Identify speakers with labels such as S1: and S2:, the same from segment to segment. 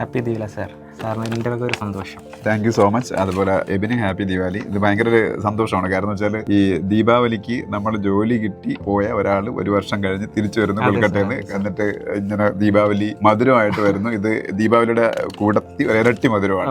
S1: Happy ദീല sir സാറിന് വക ഒരു സന്തോഷം.
S2: താങ്ക് യു സോ മച്ച് അതുപോലെ എബിന് ഹാപ്പി ദീപാവലി. ഇത് ഭയങ്കര ഒരു സന്തോഷമാണ്. കാരണം വെച്ചാൽ ഈ ദീപാവലിക്ക് നമ്മൾ ജോലി കിട്ടി പോയ ഒരാൾ ഒരു വർഷം കഴിഞ്ഞ് തിരിച്ചു വരുന്നു കൊൽക്കട്ടയിൽ നിന്ന് എന്നിട്ട് ഇങ്ങനെ ദീപാവലി മധുരമായിട്ട് വരുന്നു. ഇത് ദീപാവലിയുടെ കൂടത്തി ഇരട്ടി മധുരമാണ്.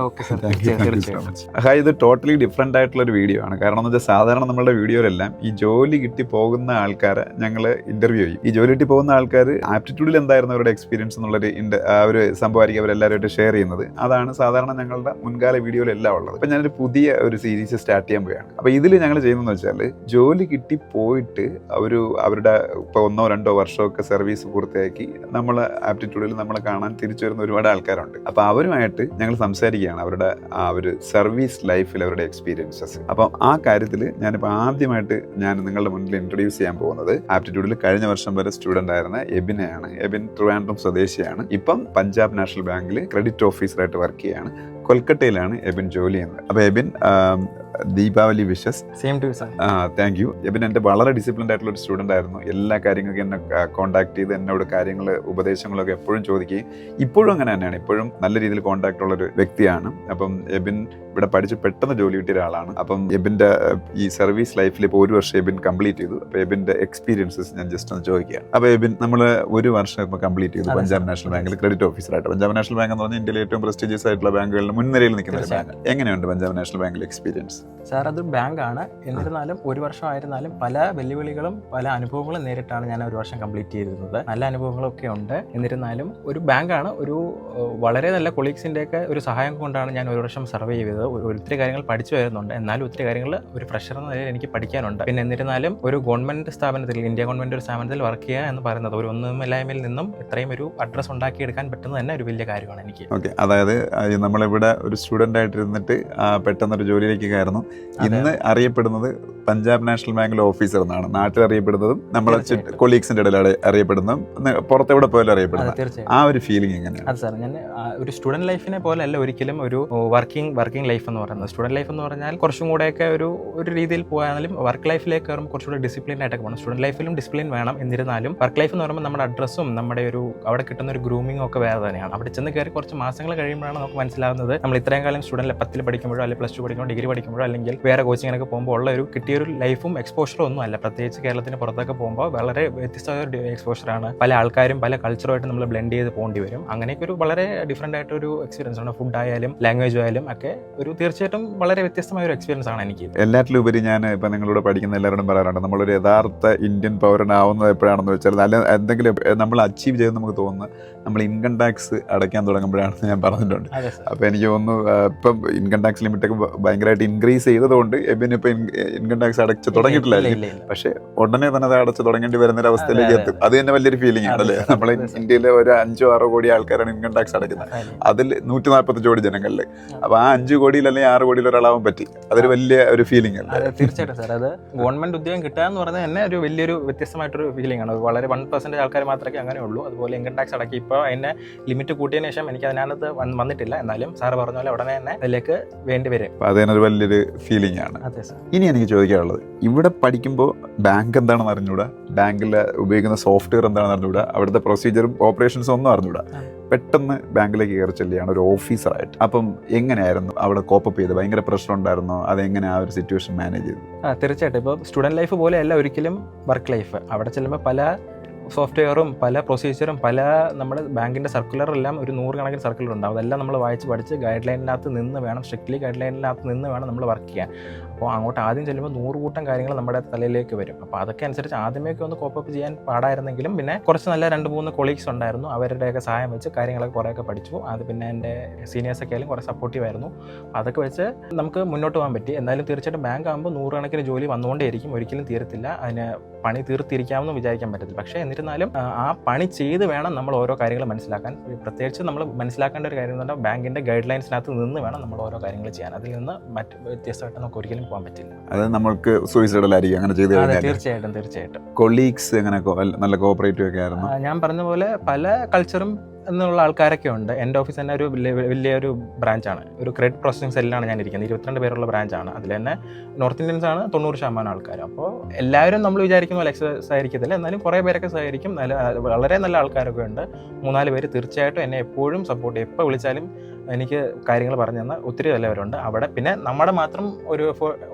S2: ഹായ് ഇത് ടോട്ടലി ഡിഫറെന്റ് ആയിട്ടുള്ള ഒരു വീഡിയോ ആണ്. കാരണം എന്ന് വെച്ചാൽ സാധാരണ നമ്മളുടെ വീഡിയോയിലെല്ലാം ഈ ജോലി കിട്ടി പോകുന്ന ആൾക്കാരെ ഞങ്ങൾ ഇന്റർവ്യൂ ചെയ്യും. ഈ ജോലി കിട്ടി പോകുന്ന ആൾക്കാർ ആപ്റ്റിറ്റ്യൂഡിൽ എന്തായിരുന്നു അവരുടെ എക്സ്പീരിയൻസ് എന്നുള്ളൊരു ആ ഒരു സംഭവമായിരിക്കും അവരെല്ലാവരുമായിട്ട് ഷെയർ ചെയ്യുന്നത്. അതാണ് സാധാരണ ഞങ്ങളുടെ മുൻകാല വീഡിയോയിലെല്ലാം ഉള്ളത്. അപ്പം ഞാനൊരു പുതിയ ഒരു സീരീസ് സ്റ്റാർട്ട് ചെയ്യാൻ പോവുകയാണ്. അപ്പോൾ ഇതിൽ ഞങ്ങൾ ചെയ്യുന്നതെന്ന് വെച്ചാൽ ജോലി കിട്ടി പോയിട്ട് അവർ അവരുടെ ഇപ്പോൾ ഒന്നോ രണ്ടോ വർഷമൊക്കെ സർവീസ് പൂർത്തിയാക്കി നമ്മൾ ആപ്റ്റിറ്റ്യൂഡിൽ നമ്മളെ കാണാൻ തിരിച്ചു വരുന്ന ഒരുപാട് ആൾക്കാരുണ്ട്. അപ്പോൾ അവരുമായിട്ട് ഞങ്ങൾ സംസാരിക്കുകയാണ് അവരുടെ ആ ഒരു സർവീസ് ലൈഫിൽ അവരുടെ എക്സ്പീരിയൻസസ് അപ്പം ആ കാര്യത്തിൽ ഞാനിപ്പോൾ ആദ്യമായിട്ട് ഞാൻ നിങ്ങളുടെ മുന്നിൽ ഇൻട്രൊഡ്യൂസ് ചെയ്യാൻ പോകുന്നത് ആപ്റ്റിറ്റ്യൂഡിൽ കഴിഞ്ഞ വർഷം വരെ സ്റ്റുഡന്റ് ആയിരുന്ന എബിനെയാണ്. എബിൻ ട്രിവാൻഡ്രം സ്വദേശിയാണ്. ഇപ്പം പഞ്ചാബ് നാഷണൽ ബാങ്കിൽ ക്രെഡിറ്റ് ഓഫീസറായിട്ട് വർക്ക് ചെയ്യാണ്. കൊൽക്കട്ടയിലാണ് എബിൻ ജോലി ചെയ്യുന്നത്. അപ്പോൾ Abin Deepavali wishes.
S1: Same too sir
S2: thank you Abin എന്റെ വളരെ ഡിസിപ്ലിൻഡ് ആയിട്ടുള്ള ഒരു സ്റ്റുഡന്റ് ആയിരുന്നു. എല്ലാ കാര്യങ്ങൾക്കും എന്നെ കോൺടാക്ട് ചെയ്ത് എന്നോട് കാര്യങ്ങൾ ഉപദേശങ്ങളൊക്കെ എപ്പോഴും ചോദിക്കുകയും ഇപ്പോഴും അങ്ങനെ തന്നെയാണ്. ഇപ്പോഴും നല്ല രീതിയിൽ കോൺടാക്ട് ഉള്ള ഒരു വ്യക്തിയാണ്. അപ്പം എബിൻ ഇവിടെ പഠിച്ച് പെട്ടെന്ന് ജോലി കിട്ടിയ ഒരാളാണ്. അപ്പം എബിന്റെ ഈ സർവീസ് ലൈഫിൽ ഇപ്പോൾ ഒരു വർഷം എബിൻ കംപ്ലീറ്റ് ചെയ്തു. അപ്പോൾ എബിന്റെ എക്സ്പീരിയൻസസ് ഞാൻ ജസ്റ്റ് ഒന്ന് ചോദിക്കുകയാണ്. അപ്പോൾ എബിൻ നമ്മൾ ഒരു വർഷം ഇപ്പോൾ കംപ്ലീറ്റ് ചെയ്തു പഞ്ചാബ് നാഷണൽ ബാങ്കിൽ ക്രെഡിറ്റ് ഓഫീസറായിട്ട് പഞ്ചാബ് നാഷണൽ ബാങ്ക് എന്ന് പറഞ്ഞാൽ ഇന്ത്യയിലെ ഏറ്റവും പ്രസ്റ്റീജിയസ് ആയിട്ടുള്ള ബാങ്കുകളിൽ മുൻനിരയിൽ നിൽക്കുന്ന ഒരു ബാങ്ക് എങ്ങനെയുണ്ട് പഞ്ചാബ് നാഷണൽ ബാങ്കിലെ എക്സ്പീരിയൻസ്
S1: സാർ അത് ബാങ്കാണ്. എന്നിരുന്നാലും ഒരു വർഷമായിരുന്നാലും പല വെല്ലുവിളികളും പല അനുഭവങ്ങളും നേരിട്ടാണ് ഞാൻ ഒരു വർഷം കംപ്ലീറ്റ് ചെയ്തിരുന്നത്. നല്ല അനുഭവങ്ങളൊക്കെ ഉണ്ട്. എന്നിരുന്നാലും ഒരു ബാങ്കാണ്. ഒരു വളരെ നല്ല കൊളീഗ്സിന്റെ ഒക്കെ ഒരു സഹായം കൊണ്ടാണ് ഞാൻ ഒരു വർഷം സർവേ ചെയ്തത്. ഒത്തിരി കാര്യങ്ങൾ പഠിച്ചു വരുന്നുണ്ട്. എന്നാലും ഒത്തിരി കാര്യങ്ങൾ ഒരു പ്രഷർ എന്ന നിലയിൽ എനിക്ക് പഠിക്കാനുണ്ട്. പിന്നെ എന്നിരുന്നാലും ഒരു ഗവൺമെന്റ് സ്ഥാപനത്തിൽ ഇന്ത്യ ഗവൺമെന്റ് ഒരു സ്ഥാപനത്തിൽ വർക്ക് ചെയ്യുക എന്ന് പറയുന്നത് ഒരു ഒന്നുമില്ലായ്മയിൽ നിന്നും ഇത്രയും ഒരു അഡ്രസ് ഉണ്ടാക്കിയെടുക്കാൻ പറ്റുന്നത് തന്നെ ഒരു വലിയ കാര്യമാണ് എനിക്ക്.
S2: ഓക്കെ അതായത് ആ, ഒരു സ്റ്റുഡന്റ് ആയിട്ടിരുന്നിട്ട് പെട്ടെന്നൊരു ജോലിയിലേക്ക് കയറുന്നു. ഇന്ന് അറിയപ്പെടുന്നത് പഞ്ചാബ് നാഷണൽ ബാങ്കിലെ ഓഫീസർ എന്നാണ്. നാട്ടിൽ അറിയപ്പെടുന്നതും നമ്മളെ
S1: കൊളീഗ്സിന്റെ
S2: കൊളീഗ്സിന്റെ ഇടയിൽ അറി- അറിയപ്പെടുന്നതും പുറത്തെവിടെ പോയാലും
S1: അത്
S2: അറിയപ്പെടുന്നത് ആ ഒരു ഫീലിംഗ് എങ്ങനെയാണ്?
S1: അത് സാർ ഞാൻ ഒരു സ്റ്റുഡന്റ് ലൈഫിനെ പോലെ അല്ല ഒരിക്കലും ഒരു വർക്കിംഗ് വർക്കിംഗ് ലൈഫ് എന്ന് പറയുന്നത്. സ്റ്റുഡന്റ് ലൈഫ് എന്ന് പറഞ്ഞാൽ കുറച്ചും കൂടെയൊക്കെ ഒരു ഒരു രീതിയിൽ പോയാലും വർക്ക് ലൈഫിലേക്ക് കയറുമ്പോൾ കുറച്ചുകൂടെ ഡിസിപ്ലിൻ ആയിട്ടൊക്കെ പോകണം സ്റ്റുഡന്റ് ലൈഫിലും ഡിസിപ്ലിൻ വേണം. എന്നിരുന്നാലും വർക്ക് ലൈഫ് എന്ന് പറയുമ്പോൾ നമ്മുടെ അഡ്രസ്സും നമ്മുടെ ഒരു അവിടെ കിട്ടുന്ന ഒരു ഗ്രൂമിങ്ങും ഒക്കെ വേറെ തന്നെയാണ്. അവിടെ ചെന്ന് കയറി കുറച്ച് മാസങ്ങൾ കഴിയുമ്പോഴാണ് നമുക്ക് മനസ്സിലാവുന്നത് നമ്മൾ ഇത്രയും കാലം സ്റ്റുഡന്റ് പത്തിൽ പഠിക്കുമ്പോഴോ അല്ലെങ്കിൽ പ്ലസ് ടു പഠിക്കുമ്പോൾ ഡിഗ്രി പഠിക്കുമ്പോഴോ അല്ലെങ്കിൽ വേറെ കോച്ചിങ്ങിനൊക്കെ പോകുമ്പോൾ ഉള്ള ഒരു കിട്ടിയൊരു ലൈഫും എക്സ്പോഷറും ഒന്നും അല്ല. പ്രത്യേകിച്ച് കേരളത്തിന് പുറത്തൊക്കെ പോകുമ്പോൾ വളരെ വ്യത്യസ്തമായ ഒരു എക്സ്പോഷറാണ് പല ആൾക്കാരും പല കൾച്ചറുമായിട്ട് നമ്മൾ ബ്ലെൻഡ് ചെയ്ത് പോകേണ്ടി വരും. അങ്ങനെയൊക്കെ ഒരു വളരെ ഡിഫറെന്റ് ആയിട്ടൊരു എക്സ്പീരിയൻസ് ആണ്. ഫുഡ് ആയാലും ലാംഗ്വേജ് ആയാലും ഒക്കെ ഒരു തീർച്ചയായിട്ടും വളരെ വ്യത്യസ്തമായ ഒരു എക്സ്പീരിയൻസ് ആണ് എനിക്ക്
S2: എല്ലാറ്റിലും ഉപരി ഞാൻ ഇപ്പം നിങ്ങളോട് പഠിക്കുന്ന എല്ലാവരോടും പറയാറുണ്ട് നമ്മളൊരു യഥാർത്ഥ ഇന്ത്യൻ പൗരനാവുന്നത് എപ്പോഴാണെന്ന് വെച്ചാൽ നല്ല എന്തെങ്കിലും നമ്മൾ അച്ചീവ് ചെയ്ത് നമുക്ക് തോന്നുന്നത് നമ്മൾ ഇൻകം ടാക്സ് അടയ്ക്കാൻ തുടങ്ങുമ്പോഴാണെന്ന് ഞാൻ പറഞ്ഞിട്ടുണ്ട്. അപ്പോൾ എനിക്ക് തോന്നുന്നു ആ, ഇപ്പം ഇൻകം ടാക്സ് ലിമിറ്റൊക്കെ ഭയങ്കരമായിട്ട് ഇൻക്രീസ് ചെയ്തതുകൊണ്ട് എബിന് ഇപ്പം ഇൻകം ടാക്സ് അടച്ച് തുടങ്ങിയിട്ടില്ലായിരിക്കും.
S1: ഇല്ല.
S2: പക്ഷേ ഉടനെ തന്നെ അത് അടച്ച് തുടങ്ങേണ്ടി വരുന്ന ഒരു അവസ്ഥയിലേക്ക് എത്തും. അത് തന്നെ വലിയൊരു ഫീലിംഗ് ആണ്
S1: അതെ,
S2: അല്ലേ?
S1: സർ.
S2: നമ്മളെ ഇന്ത്യയിലെ ഒരു അഞ്ചോ ആറോ കോടി ആൾക്കാരാണ് ഇൻകം ടാക്സ് അടയ്ക്കുന്നത്. അതിൽ നൂറ്റി നാൽപ്പത്തഞ്ച് കോടി ജനങ്ങളിൽ അപ്പൊ ആ അഞ്ചു കോടിയിൽ അല്ലെങ്കിൽ ആറ് കോടിയിൽ ഒരാളാവാൻ പറ്റി. അതൊരു വലിയ ഒരു ഫീലിംഗ് അല്ലേ?
S1: തീർച്ചയായിട്ടും സാർ അത് ഗവൺമെന്റ് ഉദ്യോഗം കിട്ടുക എന്ന് പറഞ്ഞാൽ തന്നെ ഒരു വലിയൊരു വ്യത്യസ്തമായിട്ടൊരു ഫീലിംഗ് ആണ്. വളരെ വൺ പെർസെന്റേജ് ആൾക്കാർ മാത്രമേ അങ്ങനെ ഉള്ളൂ അതുപോലെ ഇൻകം ടാക്സ് അടക്കി ഇപ്പോൾ അതിന്റെ ലിമിറ്റ് കൂട്ടിയതിന് ശേഷം എനിക്ക് അതിനകത്ത് വന്നിട്ടില്ല. എന്നാലും സാർ പറഞ്ഞ പോലെ ഉടനെ തന്നെ അതിലേക്ക് വേണ്ടി വരും.
S2: അപ്പൊ അതിനൊരു വലിയൊരു ഫീലിംഗ് ആണ്.
S1: അതെ സാർ.
S2: ഇനി എനിക്ക് ചോദിക്കാനുള്ളത് ഇവിടെ പഠിക്കുമ്പോൾ ബാങ്ക് എന്താണെന്ന് അറിഞ്ഞൂടാ ബാങ്കിൽ ഉപയോഗിക്കുന്ന സോഫ്റ്റ്വെയർ എന്താണെന്ന് അറിഞ്ഞൂടാ അവിടുത്തെ പ്രൊസീജിയറും ഓപ്പറേഷൻസും ഒന്നും അറിഞ്ഞൂടാ പെട്ടെന്ന് ബാങ്കിലേക്ക് കയറി ചെല്ലുകയാണ് ഒരു ഓഫീസറായിട്ട് അപ്പം എങ്ങനെയായിരുന്നു അവിടെ കോപ്പപ്പ് ചെയ്ത് ഭയങ്കര പ്രശ്നം ഉണ്ടായിരുന്നോ? അതെങ്ങനെ ആ ഒരു സിറ്റുവേഷൻ മാനേജ് ചെയ്തു
S1: ആ തീർച്ചയായിട്ടും. ഇപ്പോൾ സ്റ്റുഡന്റ് ലൈഫ് പോലെയല്ല ഒരിക്കലും വർക്ക് ലൈഫ് അവിടെ ചെല്ലുമ്പോൾ പല സോഫ്റ്റ്വെയറും പല പ്രൊസീജിയറും പല നമ്മുടെ ബാങ്കിന്റെ സർക്കുലറെല്ലാം ഒരു നൂറുകണക്കിന് സർക്കുലർ ഉണ്ടാവും. അതെല്ലാം നമ്മൾ വായിച്ച് പഠിച്ച് ഗൈഡ് ലൈനിനകത്ത് നിന്ന് വേണം സ്ട്രിക്ട്ലി ഗൈഡ് ലൈനിനകത്ത് നിന്ന് വേണം നമ്മൾ വർക്ക് ചെയ്യാൻ. അപ്പോൾ അങ്ങോട്ട് ആദ്യം ചെല്ലുമ്പോൾ നൂറ് കൂട്ടം കാര്യങ്ങൾ നമ്മുടെ തലയിലേക്ക് വരും. അപ്പോൾ അതൊക്കെ അനുസരിച്ച് ആദ്യമേക്ക് ഒന്ന് കോപ്പപ്പ് ചെയ്യാൻ പാടായിരുന്നെങ്കിലും പിന്നെ കുറച്ച് നല്ല രണ്ട് മൂന്ന് കൊളീഗ്സ് ഉണ്ടായിരുന്നു. അവരുടെയൊക്കെ സഹായം വെച്ച് കാര്യങ്ങളൊക്കെ കുറേയൊക്കെ പഠിച്ചു. അത് പിന്നെ എന്റെ സീനിയേഴ്സൊക്കെ ആയാലും കുറേ സപ്പോർട്ടീവ് ആയിരുന്നു. അതൊക്കെ വെച്ച് നമുക്ക് മുന്നോട്ട് പോകാൻ പറ്റി. എന്നാലും തീർച്ചയായിട്ടും ബാങ്ക് ആകുമ്പോൾ നൂറുകണക്കിന് ജോലി വന്നുകൊണ്ടേയിരിക്കും. ഒരിക്കലും തീരത്തില്ല. അതിന് പണി തീർത്തിരിക്കാമെന്ന് വിചാരിക്കാൻ പറ്റത്തില്ല. പക്ഷേ എന്നിരുന്നാലും ആ, പണി ചെയ്ത് വേണം നമ്മൾ ഓരോ കാര്യങ്ങൾ മനസ്സിലാക്കാൻ. പ്രത്യേകിച്ച് നമ്മൾ മനസ്സിലാക്കേണ്ട ഒരു കാര്യം എന്ന് പറഞ്ഞാൽ ബാങ്കിന്റെ ഗൈഡ് ലൈൻസിനകത്ത് നിന്ന് വേണം നമ്മൾ ഓരോ കാര്യങ്ങൾ ചെയ്യാൻ. അതിൽ നിന്ന് മറ്റ് വ്യത്യസ്തമായിട്ട് നമുക്ക് ഒരിക്കലും പോകാൻ പറ്റില്ല.
S2: അത് നമുക്ക് സൂയിസൈഡലായിരിക്കും അങ്ങനെ ചെയ്ത്
S1: തീർച്ചയായിട്ടും തീർച്ചയായിട്ടും.
S2: കൊളീഗ്സ് അങ്ങനെ നല്ല കോപ്പറേറ്റീവ് ഒക്കെ ആയിരുന്നു.
S1: ഞാൻ പറഞ്ഞ പോലെ പല കൾച്ചറും എന്നുള്ള ആൾക്കാരൊക്കെ ഉണ്ട്. എന്റെ ഓഫീസ് തന്നെ ഒരു വലിയ വലിയൊരു ബ്രാഞ്ചാണ് ഒരു ക്രെഡിറ്റ് പ്രോസസ്സിംഗ് സെല്ലിലാണ് ഞാൻ ഇരിക്കുന്നത് ഇരുപത്തിരണ്ട് പേരുള്ള ബ്രാഞ്ചാണ് അതിൽ തന്നെ നോർത്ത് ഇന്ത്യൻസ് ആണ് തൊണ്ണൂറ് ശതമാനം ആൾക്കാർ അപ്പോൾ എല്ലാവരും നമ്മൾ വിചാരിക്കുന്ന പോലെ എക്സസൈസ് ആയിരിക്കത്തില്ല. എന്നാലും കുറേ പേരൊക്കെ സഹകരിക്കും. നല്ല വളരെ നല്ല ആൾക്കാരൊക്കെ ഉണ്ട്. മൂന്നാൽ പേര് തീർച്ചയായിട്ടും എന്നെ എപ്പോഴും സപ്പോർട്ട് ചെയ്യും. എപ്പോൾ വിളിച്ചാലും എനിക്ക് കാര്യങ്ങൾ പറഞ്ഞു തന്ന ഒത്തിരി നല്ലവരുണ്ട്. അവിടെ പിന്നെ നമ്മുടെ മാത്രം ഒരു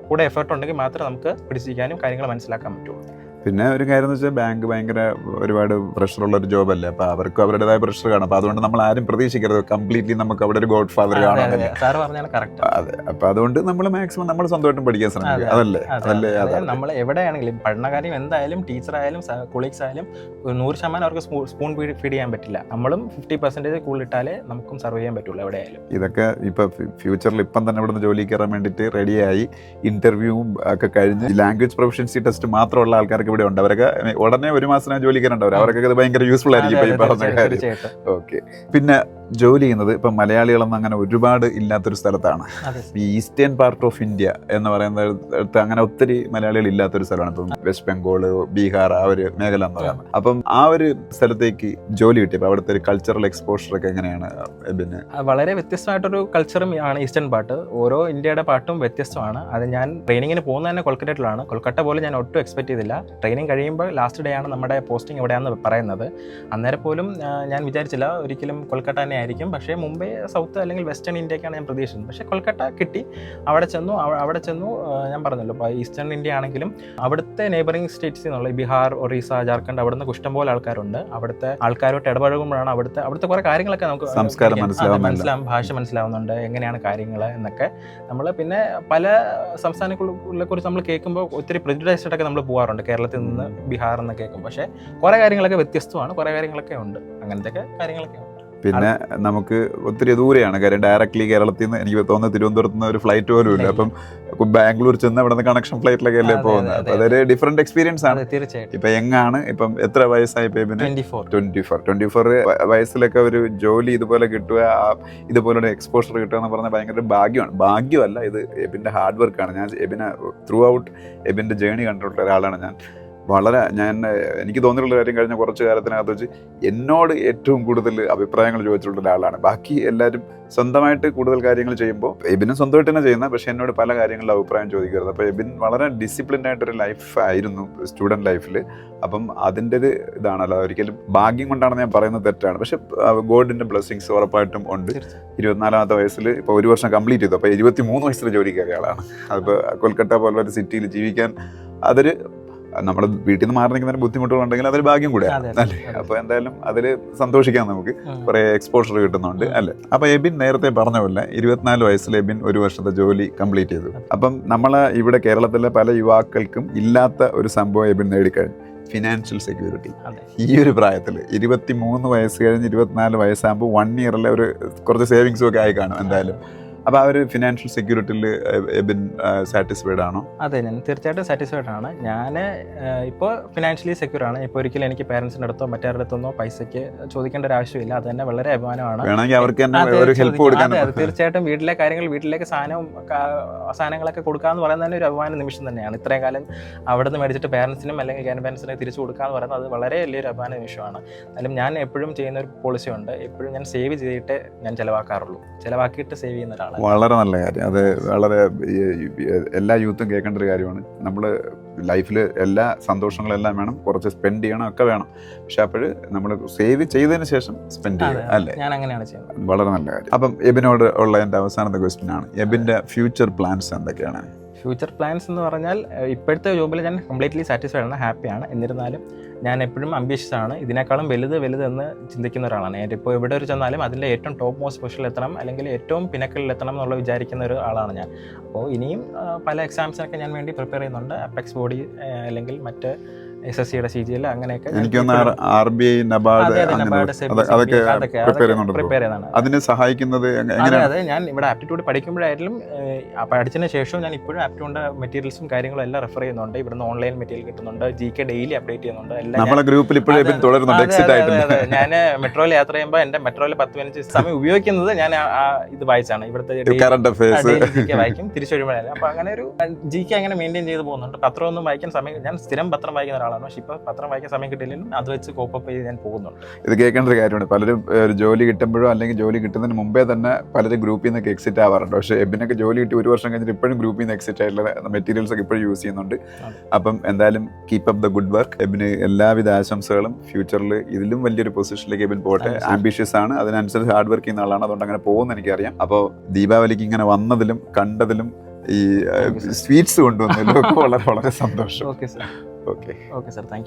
S1: കൂടെ എഫേർട്ട് ഉണ്ടെങ്കിൽ മാത്രമേ നമുക്ക് പിടിച്ചിരിക്കാനും കാര്യങ്ങൾ മനസ്സിലാക്കാൻ പറ്റുള്ളൂ.
S2: പിന്നെ ഒരു കാര്യം എന്ന് വെച്ചാൽ ബാങ്ക് ഭയങ്കര ഒരുപാട് പ്രഷറുള്ള ഒരു ജോബല്ലേ അപ്പൊ അവർക്കും അവരുടേതായ പ്രഷർ കാണും. അപ്പൊ അതുകൊണ്ട് നമ്മൾ ആരും പ്രതീക്ഷിക്കരുത്. കംപ്ലീറ്റ്ലി നമുക്ക് അവിടെ ഒരു ഗോഡ് ഫാദർ
S1: കറക്റ്റ്
S2: അതെ അപ്പൊ അതുകൊണ്ട് നമ്മൾ മാക്സിമം നമ്മൾ സ്വന്തമായിട്ടും പഠിക്കാൻ ശ്രമിക്കുക. അതല്ലേ? അതല്ലേ അതെ.
S1: നമ്മൾ എവിടെയാണെങ്കിലും പഠനകാര്യം എന്തായാലും ടീച്ചർ ആയാലും കൊളീഗ്സ് ആയാലും നൂറ് ശതമാനം അവർക്ക് സ്പൂൺ ഫീഡ് ചെയ്യാൻ പറ്റില്ല. നമ്മളും ഫിഫ്റ്റി പെർസെന്റേജ് കൂടുതലിട്ടാലേ നമുക്കും സർവ് ചെയ്യാൻ പറ്റുള്ളൂ എവിടെയായാലും.
S2: ഇതൊക്കെ ഇപ്പൊ ഫ്യൂച്ചറിൽ ഇപ്പം തന്നെ ഇവിടുന്ന് ജോലി കയറാൻ വേണ്ടിയിട്ട് റെഡിയായി ഇന്റർവ്യൂ ഒക്കെ കഴിഞ്ഞ് ലാംഗ്വേജ് പ്രൊഫഷൻസി ടെസ്റ്റ് മാത്രമുള്ള ആൾക്കാർക്ക് ഇവിടെ ഉണ്ട്. അവരൊക്കെ ഉടനെ ഒരു മാസത്തിനകം ജോലിക്കാരുണ്ടാവും അവർക്കൊക്കെ ഇത് ഭയങ്കര യൂസ്ഫുൾ ആയിരിക്കും ഈ പറഞ്ഞ കാര്യം. ഓക്കെ പിന്നെ ജോലി ചെയ്യുന്നത് ഇപ്പം മലയാളികളൊന്നും അങ്ങനെ ഒരുപാട് ഇല്ലാത്തൊരു സ്ഥലത്താണ്. ഈ ഈസ്റ്റേൺ പാർട്ട് ഓഫ് ഇന്ത്യ എന്ന് പറയുന്നിടത്ത് അങ്ങനെ ഒത്തിരി മലയാളികൾ ഇല്ലാത്തൊരു സ്ഥലമാണ്. ഇപ്പം വെസ്റ്റ് ബംഗാൾ ബീഹാർ ആ ഒരു മേഖല എന്ന് പറയുന്നത്. അപ്പം ആ ഒരു സ്ഥലത്തേക്ക് ജോലി കിട്ടിയപ്പോൾ അവിടുത്തെ ഒരു കൾച്ചറൽ എക്സ്പോഷർ ഒക്കെ എങ്ങനെയാണ്? പിന്നെ
S1: വളരെ വ്യത്യസ്തമായിട്ടൊരു കൾച്ചറും ആണ് ഈസ്റ്റേൺ പാട്ട്. ഓരോ ഇന്ത്യയുടെ പാട്ടും വ്യത്യസ്തമാണ്. അത് ഞാൻ ട്രെയിനിങ്ങിന് പോകുന്നത് തന്നെ കൊൽക്കത്തയിലാണ് കൊൽക്കത്ത പോലെ ഞാൻ ഒട്ടും എക്സ്പെക്ട് ചെയ്തില്ല. ട്രെയിനിങ് കഴിയുമ്പോൾ ലാസ്റ്റ് ഡേ ആണ് നമ്മുടെ പോസ്റ്റിംഗ് എവിടെയാണെന്ന് പറയുന്നത്. അന്നേരം പോലും ഞാൻ വിചാരിച്ചില്ല ഒരിക്കലും കൊൽക്കട്ട തന്നെ ആയിരിക്കും പക്ഷേ മുംബൈ സൗത്ത് അല്ലെങ്കിൽ വെസ്റ്റേൺ ഇന്ത്യക്കാണ് ഞാൻ പ്രതീക്ഷിച്ചത്. പക്ഷേ കൊൽക്കട്ട കിട്ടി. അവിടെ ചെന്നു അവിടെ ചെന്നു ഞാൻ പറഞ്ഞല്ലോ ഇപ്പോൾ ഈസ്റ്റേൺ ഇന്ത്യ ആണെങ്കിലും അവിടുത്തെ നെയ്ബറിംഗ് സ്റ്റേറ്റ്സിൽ നിന്നുള്ള ഈ ബീഹാർ ഒറീസ ജാർഖണ്ഡ് അവിടുന്ന് ഇഷ്ടംപോലെ ആൾക്കാരുണ്ട്. അവിടുത്തെ ആൾക്കാരോട്ട് ഇടപഴകുമ്പോഴാണ് അവിടുത്തെ അവിടുത്തെ കുറേ കാര്യങ്ങളൊക്കെ നമുക്ക്
S2: സംസ്കാരം
S1: മനസ്സിലാവും ഭാഷ മനസ്സിലാവുന്നുണ്ട്. എങ്ങനെയാണ് കാര്യങ്ങൾ എന്നൊക്കെ. നമ്മൾ പിന്നെ പല സംസ്ഥാനങ്ങളെ കുറിച്ച് നമ്മൾ കേൾക്കുമ്പോൾ ഒത്തിരി പ്രിജുഡൈസ്ഡൊക്കെ നമ്മൾ പോകാറുണ്ട് കേരളത്തിൽ നിന്ന് ബീഹാർ എന്ന് കേൾക്കും പക്ഷേ കുറേ കാര്യങ്ങളൊക്കെ വ്യത്യസ്തമാണ്. കുറേ കാര്യങ്ങളൊക്കെ ഉണ്ട്. അങ്ങനത്തെ ഒക്കെ കാര്യങ്ങളൊക്കെ
S2: പിന്നെ നമുക്ക് ഒത്തിരി ദൂരെയാണ്. കാര്യം ഡയറക്ട്ലി കേരളത്തിൽ നിന്ന് എനിക്ക് തോന്നുന്നത് തിരുവനന്തപുരത്ത് നിന്ന് ഒരു ഫ്ലൈറ്റ് പോലും ഇല്ല. അപ്പം ബാംഗ്ലൂർ ചെന്ന് അവിടെ നിന്ന് കണക്ഷൻ ഫ്ലൈറ്റിലൊക്കെ അല്ലേ പോകുന്നത്. അപ്പൊ അതൊരു ഡിഫറെന്റ് എക്സ്പീരിയൻസ് ആണ്. ഇപ്പൊ എങ്ങാണ്? ഇപ്പം എത്ര വയസ്സായി
S1: ട്വന്റി ഫോർ
S2: ട്വന്റി ഫോർ വയസ്സിലൊക്കെ ഒരു ജോലി ഇതുപോലെ കിട്ടുക ഇതുപോലെ ഇതുപോലൊരു എക്സ്പോഷർ കിട്ടുക എന്ന് പറഞ്ഞാൽ ഭയങ്കര ഭാഗ്യമാണ്. ഭാഗ്യമല്ല ഇത് എബിന്റെ ഹാർഡ് വർക്കാണ് ഞാൻ എബിനെ ത്രൂ ഔട്ട് എബിന്റെ ജേണി കണ്ടിട്ടുള്ള ഒരാളാണ് ഞാൻ. വളരെ ഞാൻ എനിക്ക് തോന്നിയിട്ടുള്ള കാര്യം കഴിഞ്ഞ കുറച്ച് കാലത്തിനകത്ത് വെച്ച് എന്നോട് ഏറ്റവും കൂടുതൽ അഭിപ്രായങ്ങൾ ചോദിച്ചിട്ടുള്ള ഒരാളാണ്. ബാക്കി എല്ലാവരും സ്വന്തമായിട്ട് കൂടുതൽ കാര്യങ്ങൾ ചെയ്യുമ്പോൾ എബിനും സ്വന്തമായിട്ട് തന്നെ ചെയ്യുന്നത് പക്ഷേ എന്നോട് പല കാര്യങ്ങളിലും അഭിപ്രായം ചോദിക്കരുത്. അപ്പോൾ എബിൻ വളരെ ഡിസിപ്ലിൻഡ് ആയിട്ടൊരു ലൈഫ് ആയിരുന്നു സ്റ്റുഡന്റ് ലൈഫിൽ അപ്പം അതിന്റെ ഒരു ഇതാണല്ലോ ഒരിക്കലും ഭാഗ്യം കൊണ്ടാണ് ഞാൻ പറയുന്നത് തെറ്റാണ്. പക്ഷെ ഗോഡിന്റെ ബ്ലെസ്സിങ്സ് ഉറപ്പായിട്ടും ഉണ്ട്. ഇരുപത്തിനാലാമത്തെ വയസ്സിൽ ഇപ്പോൾ ഒരു വർഷം കംപ്ലീറ്റ് ചെയ്തു. അപ്പോൾ ഇരുപത്തി മൂന്ന് വയസ്സിൽ ജോലി കയറിയ ആളാണ്. അതിപ്പോൾ കൊൽക്കത്ത പോലുള്ള ഒരു സിറ്റിയിൽ ജീവിക്കാൻ അതൊരു നമ്മൾ വീട്ടിൽ നിന്ന് മാറി നിൽക്കുന്നതിന് ബുദ്ധിമുട്ടുകളുണ്ടെങ്കിൽ അതൊരു ഭാഗ്യം കൂടെയാണ് അല്ലേ?
S1: അപ്പൊ
S2: അപ്പോൾ എന്തായാലും അതിൽ സന്തോഷിക്കാം നമുക്ക്. കുറേ എക്സ്പോഷർ കിട്ടുന്നുണ്ട്
S1: അല്ലെ
S2: അല്ലേ? അപ്പൊ എബിൻ നേരത്തെ പറഞ്ഞ പോലെ ഇരുപത്തിനാല് വയസ്സിൽ എബിൻ ഒരു വർഷത്തെ ജോലി കംപ്ലീറ്റ് ചെയ്തു. അപ്പം നമ്മളെ ഇവിടെ കേരളത്തിലെ പല യുവാക്കൾക്കും ഇല്ലാത്ത ഒരു സംഭവം എബിൻ നേടിക്കഴിഞ്ഞു. ഫിനാൻഷ്യൽ സെക്യൂരിറ്റി ഈ ഒരു പ്രായത്തിൽ ഇരുപത്തി മൂന്ന് വയസ്സ് കഴിഞ്ഞ് ഇരുപത്തിനാല് വയസ്സാകുമ്പോൾ വൺ ഇയറിലെ ഒരു കുറച്ച് സേവിങ്സും ഒക്കെ ആയി കാണും എന്തായാലും. അപ്പൊ ആ ഒരു ഫിനാൻഷ്യൽ സെക്യൂരിറ്റിയിൽ എബിൻ സാറ്റിസ്ഫൈഡ് ആണോ?
S1: അതെ ഞാൻ തീർച്ചയായിട്ടും സാറ്റിസ്ഫൈഡ് ആണ്. ഞാൻ ഇപ്പോൾ ഫിനാൻഷ്യലി സെക്യൂർ ആണ്. ഇപ്പോൾ ഒരിക്കലും എനിക്ക് പേരൻസിന്റെ അടുത്തോ മറ്റാരുടെ അടുത്തോ പൈസയ്ക്ക് ചോദിക്കേണ്ട ഒരു ആവശ്യമില്ല. അത് തന്നെ വളരെ അഭിമാനമാണ്.
S2: വേണമെങ്കിൽ അവർക്ക് തന്നെ ഒരു ഹെൽപ്പ്. കൊടുക്കാൻ
S1: തീർച്ചയായിട്ടും വീട്ടിലെ കാര്യങ്ങൾ വീട്ടിലേക്ക് സാധനവും സാധനങ്ങളൊക്കെ കൊടുക്കുക എന്ന് പറയുന്നത് തന്നെ ഒരു അഭിമാന നിമിഷം തന്നെയാണ്. ഇത്രയും കാലം അവിടെ നിന്ന് മേടിച്ചിട്ട് പേരൻസിനും അല്ലെങ്കിൽ ഗ്രാൻഡ് പേരൻസിനും തിരിച്ചു കൊടുക്കുക എന്ന് പറയുന്നത് അത് വളരെ വലിയൊരു അഭിമാന നിമിഷമാണ്. എന്നാലും ഞാൻ എപ്പോഴും ചെയ്യുന്ന ഒരു പോളിസി ഉണ്ട്. എപ്പോഴും ഞാൻ സേവ് ചെയ്തിട്ട് ഞാൻ ചിലവാക്കാറുള്ളൂ. ചിലവാക്കിയിട്ട് സേവ് ചെയ്യുന്ന ഒരാളാണ്.
S2: വളരെ നല്ല കാര്യം. അത് വളരെ എല്ലാ യൂത്തും കേൾക്കേണ്ട ഒരു കാര്യമാണ്. നമ്മൾ ലൈഫിൽ എല്ലാ സന്തോഷങ്ങളെല്ലാം വേണം. കുറച്ച് സ്പെൻഡ് ചെയ്യണം ഒക്കെ വേണം. പക്ഷെ അപ്പോൾ നമ്മൾ സേവ് ചെയ്തതിന് ശേഷം സ്പെൻഡ് ചെയ്യുക അല്ലേ?
S1: ഞാൻ അങ്ങനെയാണ് ചെയ്യുന്നത്.
S2: വളരെ നല്ല കാര്യം. അപ്പം എബിനോട് ഉള്ള എന്റെ അവസാനത്തെ ക്വസ്റ്റ്യൻ ആണ്. എബിന്റെ ഫ്യൂച്ചർ പ്ലാൻസ് എന്തൊക്കെയാണ്?
S1: ഫ്യൂച്ചർ പ്ലാൻസ് എന്ന് പറഞ്ഞാൽ ഇപ്പോഴത്തെ ജോബിൽ ഞാൻ കംപ്ലീറ്റ്ലി സാറ്റിസ്ഫൈഡ് ആണ് ഹാപ്പിയാണ്. എന്നിരുന്നാലും ഞാൻ എപ്പോഴും അംബീഷ്യസ് ആണ്. ഇതിനേക്കാളും വലുത് വലുത് എന്ന് ചിന്തിക്കുന്ന ഒരാളാണ്. ഞാൻ ഇപ്പോൾ എവിടെ ഒരു ചെന്നാലും അതിന്റെ ഏറ്റവും ടോപ്പ് മോസ്റ്റ് പൊസിഷനിൽ എത്തണം അല്ലെങ്കിൽ ഏറ്റവും പിന്നക്കലിൽ എത്തണം എന്നുള്ള വിചാരിക്കുന്ന ഒരു ആളാണ് ഞാൻ. അപ്പോൾ ഇനിയും പല എക്സാംസിനൊക്കെ ഞാൻ വേണ്ടി പ്രിപ്പയർ ചെയ്യുന്നുണ്ട്. അപ്പെക്സ് ബോഡി അല്ലെങ്കിൽ മറ്റ് എസ് എസ് സിയുടെ സി ജി എൽ അങ്ങനെയൊക്കെ ഞാൻ
S2: ആർ ബി ഐ നബാർഡ് അതൊക്കെ പ്രിപ്പയർ അതിന് സഹായിക്കുന്നത്
S1: അതെ അതെ ഇവിടെ ആപ്റ്റിറ്റ്യൂഡ് പഠിക്കുമ്പോഴായാലും പഠിച്ചതിന് ശേഷം ഞാൻ ഇപ്പോഴും ആപ്റ്റിറ്റ്യൂഡിന്റെ മെറ്റീരിയൽസും കാര്യങ്ങളും എല്ലാം റെഫർ ചെയ്യുന്നുണ്ട്. ഇവിടുന്ന് ഓൺലൈൻ മെറ്റീരിയൽ കിട്ടുന്നുണ്ട്. ജി കെ ഡെയിലി അപ്ഡേറ്റ് ചെയ്യുന്നുണ്ട്. എല്ലാം
S2: നമ്മളെ ഗ്രൂപ്പിൽ ഇപ്പോഴും തുടരുന്നുണ്ട്. എക്സിറ്റ്.
S1: ഞാൻ മെട്രോയിൽ യാത്ര ചെയ്യുമ്പോൾ എന്റെ മെട്രോയിൽ പത്ത് മിനിറ്റ് സമയം ഉപയോഗിക്കുന്നത് ഞാൻ ഇത് വായിച്ചാണ്. ഇവിടുത്തെ
S2: കറണ്ട് അഫയേഴ്സ്
S1: GK വായിക്കും. തിരിച്ചു വരുമ്പോഴായാലും. അപ്പൊ അങ്ങനെ ഒരു ജി കെ അങ്ങനെ മെയിന്റെയിൻ ചെയ്ത് പോകുന്നുണ്ട്. പത്രം ഒന്നും വായിക്കാൻ സമയം ഞാൻ സ്ഥിരം പത്രം വായിക്കുന്ന ഒരാളാണ്. ആളാണ് പക്ഷെ ഇപ്പോൾ പത്രം വായിക്കാൻ സമയം കിട്ടില്ലെങ്കിലും അത് വെച്ച് കോപ്പപ്പ് ചെയ്ത് ഞാൻ പോകുന്നുണ്ട്.
S2: ഇത് കേൾക്കേണ്ട ഒരു കാര്യമാണ് പലരും ഒരു ജോലി കിട്ടുമ്പോഴോ അല്ലെങ്കിൽ ജോലി കിട്ടുന്നതിന് മുമ്പേ തന്നെ പലരും ഗ്രൂപ്പിൽ നിന്നൊക്കെ എക്സിറ്റ് ആവാറുണ്ട്. പക്ഷേ എബിനൊക്കെ ജോലി കിട്ടി ഒരു വർഷം കഴിഞ്ഞിട്ട് ഇപ്പോഴും ഗ്രൂപ്പിൽ നിന്ന് എക്സിറ്റ് ആയിട്ടുള്ള മെറ്റീരിയൽസ് ഒക്കെ ഇപ്പോഴും യൂസ് ചെയ്യുന്നുണ്ട്. അപ്പം എന്തായാലും keep up the good work എബിന് എല്ലാവിധ ആശംസകളും. ഫ്യൂച്ചറിൽ ഇതിലും വലിയൊരു പൊസിഷനിലേക്ക് എബിൻ പോട്ടെ. ആംബിഷ്യസ് ആണ്. അതിനനുസരിച്ച് ഹാർഡ് വർക്ക് ചെയ്യുന്ന ആളാണ്. അതുകൊണ്ട് അങ്ങനെ പോകുമെന്ന് എനിക്കറിയാം. അപ്പോൾ ദീപാവലിക്ക് ഇങ്ങനെ വന്നതിലും കണ്ടതിലും ഈ സ്വീറ്റ്സ് കൊണ്ടുവന്നതിലും ഒക്കെ വളരെ വളരെ സന്തോഷം.
S1: Okay sir
S2: okay
S1: okay sir thank